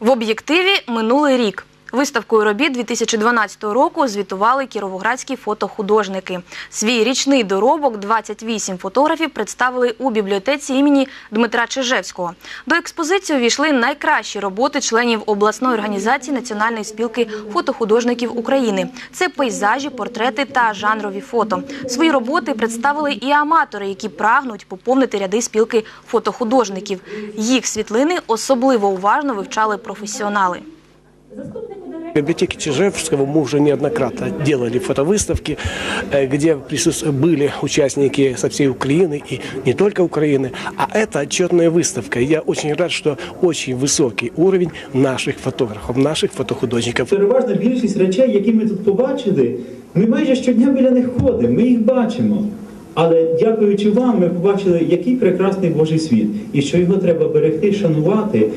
В об'єктиві минулий рік. Виставкою робіт 2012 року звітували кіровоградські фотохудожники. Свій річний доробок 28 фотографів представили у бібліотеці імені Дмитра Чижевського. До експозиції увійшли найкращі роботи членів обласної організації Національної спілки фотохудожників України. Це пейзажі, портрети та жанрові фото. Свої роботи представили і аматори, які прагнуть поповнити ряди спілки фотохудожників. Їх світлини особливо уважно вивчали професіонали. В библиотеке Чижевского мы уже неоднократно делали фотовыставки, э, где присутств- были участники со всей Украины и не только Украины. А это отчетная выставка. И Я очень рад, что очень высокий уровень наших фотографов, наших фотохудожников. Переважна більшість речей, які ми тут побачили, ми майже щодня біля них ходимо, ми їх бачимо. Але дякуючи вам, ми побачили, який прекрасний Божий світ, і що його треба берегти, шанувати.